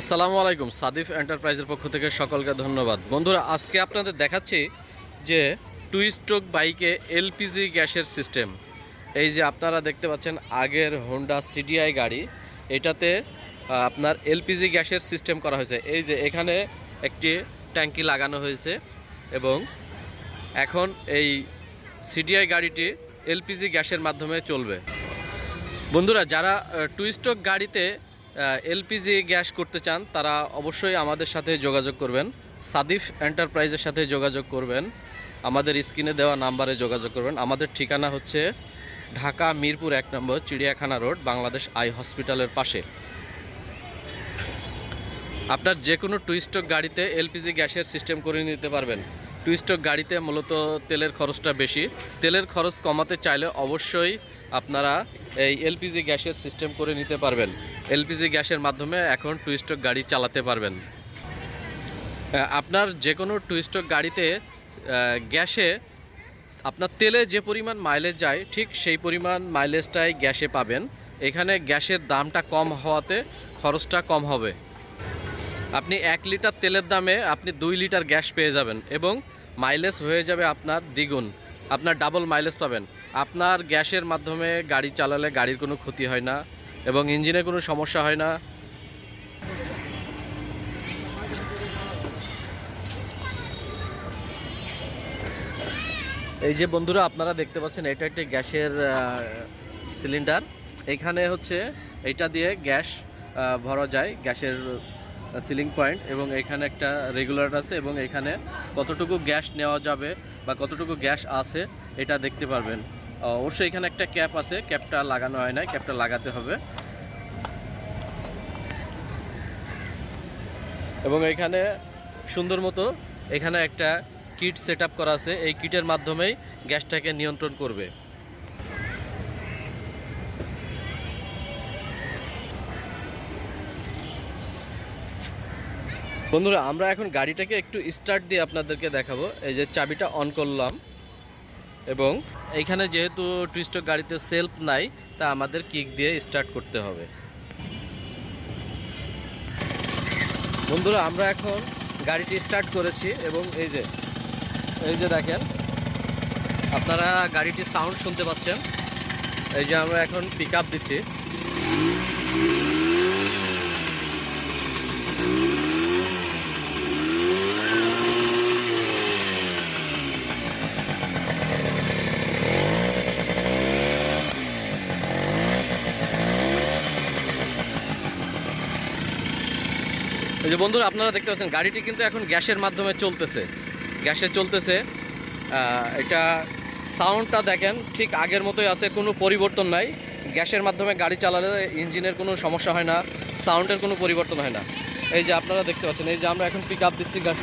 আসসালামু আলাইকুম, সাদিফ এন্টারপ্রাইজের পক্ষ থেকে সকলকে ধন্যবাদ। বন্ধুরা, আজকে আপনাদের দেখাচ্ছি যে টু স্ট্রোক বাইকে এলপিজি গ্যাসের সিস্টেম এই যে আপনারা দেখতে পাচ্ছেন, আগের হোন্ডা সিডিআই গাড়ি, এটাতে আপনার এলপিজি গ্যাসের সিস্টেম করা হয়েছে। এই যে এখানে একটি ট্যাঙ্কি লাগানো হয়েছে এবং এখন এই সিডিআই গাড়িটি এলপিজি গ্যাসের মাধ্যমে চলবে। বন্ধুরা, যারা টু স্ট্রোক গাড়িতে এলপিজি গ্যাস করতে চান, তারা অবশ্যই আমাদের সাথে যোগাযোগ করবেন। সাদিফ এন্টারপ্রাইজের সাথে যোগাযোগ করবেন। আমাদের স্ক্রিনে দেওয়া নাম্বারে যোগাযোগ করবেন। আমাদের ঠিকানা হচ্ছে ঢাকা, মিরপুর এক নম্বর, চিড়িয়াখানা রোড, বাংলাদেশ আই হসপিটালের পাশে। আপনার যে কোনো টুইস্টক গাড়িতে এলপিজি গ্যাসের সিস্টেম করে নিতে পারবেন। টুইস্টক গাড়িতে মূলত তেলের খরচটা বেশি। তেলের খরচ কমাতে চাইলে অবশ্যই আপনারা এই এলপিজি গ্যাসের সিস্টেম করে নিতে পারবেন। এলপিজি গ্যাসের মাধ্যমে এখন টুইস্টক গাড়ি চালাতে পারবেন। আপনার যে কোনো টুইস্টক গাড়িতে গ্যাসে আপনার তেলে যে পরিমাণ মাইলেজ যায়, ঠিক সেই পরিমাণ মাইলেজটাই গ্যাসে পাবেন। এখানে গ্যাসের দামটা কম হওয়াতে খরচটা কম হবে। আপনি এক লিটার তেলের দামে আপনি দুই লিটার গ্যাস পেয়ে যাবেন এবং মাইলেজ হয়ে যাবে আপনার দ্বিগুণ। আপনার ডাবল মাইলেজ পাবেন। আপনার গ্যাসের মাধ্যমে গাড়ি চালালে গাড়ির কোনো ক্ষতি হয় না। এবং ইঞ্জিনে কোনো সমস্যা হয় না। এই যে বন্ধুরা, আপনারা দেখতে পাচ্ছেন, এটা একটি গ্যাসের সিলিন্ডার। এখানে হচ্ছে এটা দিয়ে গ্যাস ভরা যায়, গ্যাসের সিলিং পয়েন্ট এবং এখানে একটা রেগুলার আছে এবং এখানে কতটুকু গ্যাস নেওয়া যাবে বা কতটুকু গ্যাস আছে, এটা দেখতে পারবেন। অবশ্যই এখানে একটা ক্যাপ আছে, ক্যাপটা লাগানো হয় না ক্যাপটা লাগাতে হবে। এবং এখানে সুন্দর মতো এখানে একটা কিট সেট করা আছে। এই কিটের মাধ্যমেই গ্যাসটাকে নিয়ন্ত্রণ করবে। বন্ধুরা, আমরা এখন গাড়িটাকে একটু স্টার্ট দিয়ে আপনাদেরকে দেখাবো। এই যে চাবিটা অন করলাম এবং এইখানে যেহেতু টুইস্টক গাড়িতে সেলফ নাই, তা আমাদের কিক দিয়ে স্টার্ট করতে হবে। বন্ধুরা, আমরা এখন গাড়িটি স্টার্ট করেছি এবং এই যে এই যে দেখেন, আপনারা গাড়িটির সাউন্ড শুনতে পাচ্ছেন। এই যে আমরা এখন পিক দিচ্ছি। যে বন্ধুরা, আপনারা দেখতে পাচ্ছেন, গাড়িটি কিন্তু এখন গ্যাসের মাধ্যমে চলতেছে। গ্যাসে চলতেছে। এটা সাউন্ডটা দেখেন, ঠিক আগের মতোই আছে, কোনো পরিবর্তন নাই। গ্যাসের মাধ্যমে গাড়ি চালালে ইঞ্জিনের কোনো সমস্যা হয় না, সাউন্ডের কোনো পরিবর্তন হয় না। এই যে আপনারা দেখতে পাচ্ছেন, এই যে আমরা এখন পিক আপ দিচ্ছি গাড়ি।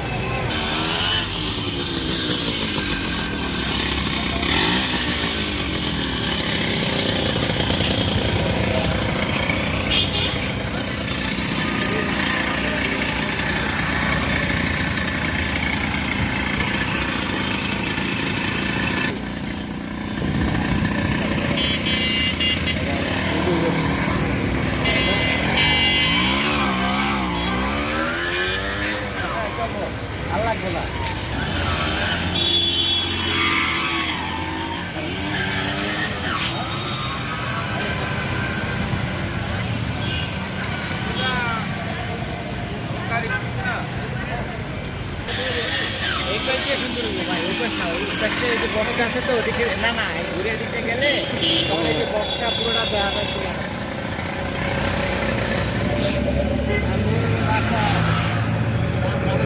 এই পাশে সুন্দর হলো ভাই ওই পাশে না, ওই পাশে যে বক্সটা আছে তো ওদিকে না না ঘুরে দিতে গেলে তখন এই যে বক্সটা পুরোটা দেওয়া যাচ্ছে